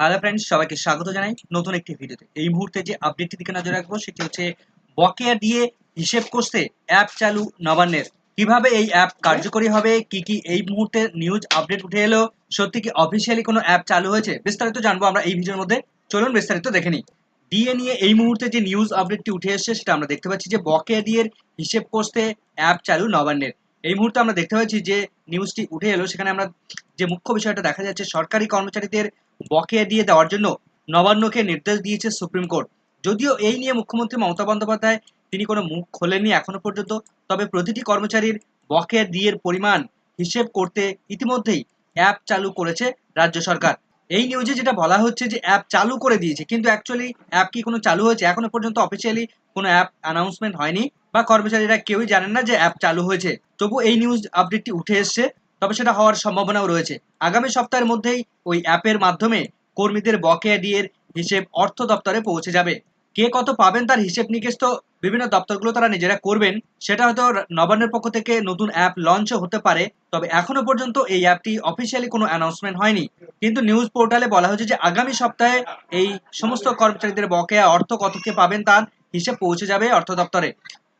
Hello friends সবাইকে স্বাগত জানাই নতুন একটি ভিডিওতে। এই মুহূর্তে যে আপডেটটি দিকে নজর রাখব, সেটি হচ্ছে বকেয়া দিয়ে হিসেব করতে অ্যাপ চালু নবান্নের। কীভাবে এই অ্যাপ কার্যকরী হবে, কি কি এই মুহূর্তে নিউজ আপডেট উঠে এলো, সত্যি কি অফিসিয়ালি কোনো অ্যাপ চালু হয়েছে? বিস্তারিত জানব আমরা এই ভিডিওর মধ্যে। চলুন বিস্তারিত দেখে নিই। ডিএ নিয়ে এই মুহূর্তে যে নিউজ আপডেটটি উঠে এসেছে, সেটা আমরা দেখতে পাচ্ছি যে বকেয়া দিয়ে হিসেব করতে অ্যাপ চালু নবান্নের। এই মুহূর্তে আমরা দেখতে পাচ্ছি যে নিউজটি উঠে এলো, সেখানে আমরা যে মুখ্য বিষয়টা দেখা যাচ্ছে, সরকারি কর্মচারীদের বকেয়া দিয়ে দেওয়ার জন্য নবান্নকে নির্দেশ দিয়েছে সুপ্রিম কোর্ট। যদিও এই নিয়ে মুখ্যমন্ত্রী মমতা বন্দ্যোপাধ্যায় তিনি কোনো মুখ খোলেননি এখনও পর্যন্ত, তবে প্রতিটি কর্মচারীর বকেয়া দিয়ের পরিমাণ হিসেব করতে ইতিমধ্যেই অ্যাপ চালু করেছে রাজ্য সরকার। এই নিউজে যেটা বলা হচ্ছে যে অ্যাপ চালু করে দিয়েছে, কিন্তু অ্যাকচুয়ালি অ্যাপ কি কোনো চালু হয়েছে? এখনও পর্যন্ত অফিসিয়ালি কোনো অ্যাপ অ্যানাউন্সমেন্ট হয়নি বা কর্মচারীরা কেউই জানেন না যে অ্যাপ চালু হয়েছে। তবু এই নিউজ আপডেটটি উঠে এসছে। তবে সেটা হওয়ার সম্ভাবনাও রয়েছে। আগামী সপ্তাহের মধ্যেই ওই অ্যাপের মাধ্যমে কর্মীদের বকেয়া ডিএর হিসেব অর্থ দপ্তরে পৌঁছে যাবে। কে কত পাবেন তার হিসেব নিকেশ তো বিভিন্ন দপ্তরগুলো তারা নিজেরা করবেন। সেটা হয়তো নবান্নের পক্ষ থেকে নতুন অ্যাপ লঞ্চও হতে পারে। তবে এখনও পর্যন্ত এই অ্যাপটি অফিসিয়ালি কোনো অ্যানাউন্সমেন্ট হয়নি। কিন্তু নিউজ পোর্টালে বলা হয়েছে যে আগামী সপ্তাহে এই সমস্ত কর্মচারীদের বকেয়া অর্থ কত কে পাবেন তার হিসেব পৌঁছে যাবে অর্থ দপ্তরে।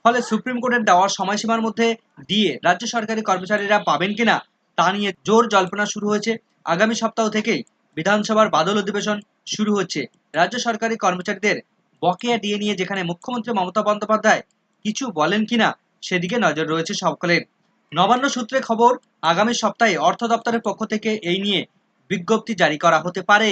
ফলে সুপ্রিম কোর্টের দেওয়ার সময়সীমার মধ্যে দিয়ে রাজ্য সরকারি কর্মচারীরা পাবেন কিনা তা নিয়ে জোর জল্পনা শুরু হয়েছে। আগামী সপ্তাহ থেকেই বিধানসভার বাদল অধিবেশন শুরু হচ্ছে। রাজ্য সরকারি কর্মচারীদের বকেয়া দিয়ে নিয়ে যেখানে মুখ্যমন্ত্রী মমতা বন্দ্যোপাধ্যায় কিছু বলেন কিনা, সেদিকে নজর রয়েছে সকলের। নবান্ন সূত্রে খবর, আগামী সপ্তাহে অর্থ দপ্তরের পক্ষ থেকে এই নিয়ে বিজ্ঞপ্তি জারি করা হতে পারে।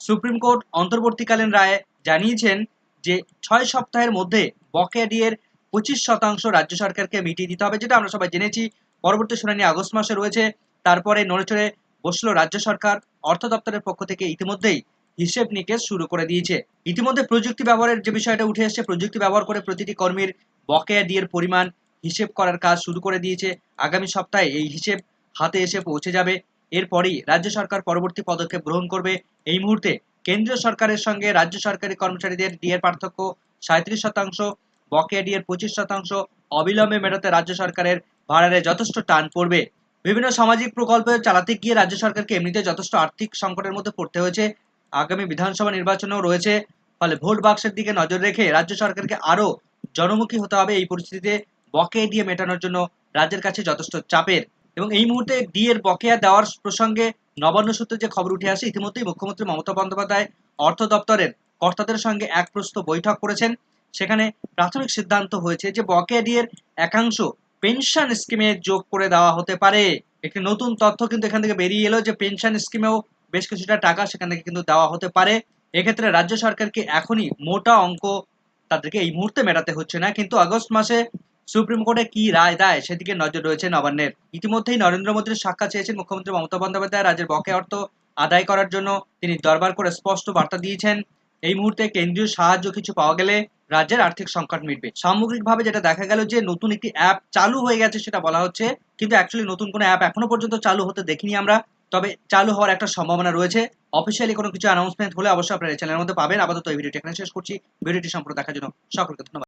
সুপ্রিম কোর্ট অন্তর্বর্তীকালীন রায়ে জানিয়েছেন যে ছয় সপ্তাহের মধ্যে বকেয়া ডিয়ের পঁচিশ শতাংশ রাজ্য সরকারকে মিটিয়ে দিতে হবে, যেটা আমরা সবাই জেনেছি। পরবর্তী শুনানি আগস্ট মাসে রয়েছে। তারপরে নড়েচড়ে বসল রাজ্য সরকার, অর্থ দপ্তরের পক্ষ থেকে ইতিমধ্যেই হিসেব নিকেশ শুরু করে দিয়েছে। ইতিমধ্যে প্রযুক্তি ব্যবহারের যে বিষয়টা উঠে এসেছে, প্রযুক্তি ব্যবহার করে প্রতিটি কর্মীর বকেয়া ডিয়ের পরিমাণ হিসেব করার কাজ শুরু করে দিয়েছে। আগামী সপ্তাহে এই হিসেব হাতে এসে পৌঁছে যাবে। এরপরই রাজ্য সরকার পরবর্তী পদক্ষেপ গ্রহণ করবে। এই মুহূর্তে কেন্দ্রীয় সরকারের সঙ্গে রাজ্য সরকারি কর্মচারীদের ডিএর পার্থক্য সাঁত্রিশ শতাংশ, বকেয়া ডিএর পঁচিশ শতাংশ। অবিলম্বে মেটাতে রাজ্য সরকারের ভাড়ারে যথেষ্ট টান পড়বে। বিভিন্ন সামাজিক প্রকল্প চালাতে গিয়ে রাজ্য সরকারকে এমনিতে যথেষ্ট আর্থিক সংকটের মধ্যে পড়তে হয়েছে। আগামী বিধানসভা নির্বাচনেও রয়েছে। ফলে ভোট বাক্সের দিকে নজর রেখে রাজ্য সরকারকে আরও জনমুখী হতে হবে এই পরিস্থিতিতে বকেয়া দিয়ে মেটানোর জন্য রাজ্যের কাছে যথেষ্ট চাপের। এবং এই মুহূর্তে ডিএর বকেয়া দেওয়ার প্রসঙ্গে নবান্ন সূত্রে যে খবর উঠে আসে, ইতিমধ্যেই মুখ্যমন্ত্রী মমতা বন্দ্যোপাধ্যায় অর্থ দপ্তরের কর্তাদের সঙ্গে এক প্রস্ত বৈঠক করেছেন। সেখানে প্রাথমিক সিদ্ধান্ত হয়েছে যে বকেয়া ডিএর একাংশ পেনশন স্কিমে যোগ করে দেওয়া হতে পারে। একটি নতুন তথ্য কিন্তু এখান থেকে বেরিয়ে এলো যে, পেনশন স্কিমেও বেশ কিছুটা টাকা সেখান থেকে কিন্তু দেওয়া হতে পারে। এক্ষেত্রে রাজ্য সরকারকে এখনই মোটা অঙ্ক তাদেরকে এই মুহূর্তে মেটাতে হচ্ছে না। কিন্তু আগস্ট মাসে সুপ্রিম কোর্টে কি রায় দেয় সেদিকে নজর রয়েছে নবান্নের। ইতিমধ্যেই নরেন্দ্র মোদীর সাক্ষাৎ চেয়েছেন মুখ্যমন্ত্রী মমতা বন্দ্যোপাধ্যায় রাজ্যের বকেয়া অর্থ আদায় করার জন্য। তিনি দরবার করে স্পষ্ট বার্তা দিয়েছেন। এই মুহূর্তে কেন্দ্রীয় সাহায্য কিছু পাওয়া গেলে রাজ্যের আর্থিক সংকট মিটবে। সামগ্রিকভাবে যেটা দেখা গেল যে নতুন একটি অ্যাপ চালু হয়ে গেছে সেটা বলা হচ্ছে, কিন্তু অ্যাকচুয়ালি নতুন কোনো অ্যাপ এখনও পর্যন্ত চালু হতে দেখিনি আমরা। তবে চালু হওয়ার একটা সম্ভাবনা রয়েছে। অফিসিয়ালি কোনো কিছু অ্যানাউন্সমেন্ট হলে অবশ্যই আপনারা এই চ্যানেলের মধ্যে পাবেন। আপাতত এই ভিডিওটি এখানে শেষ করছি। ভিডিওটি সম্পর্কে দেখার জন্য সকলকে ধন্যবাদ।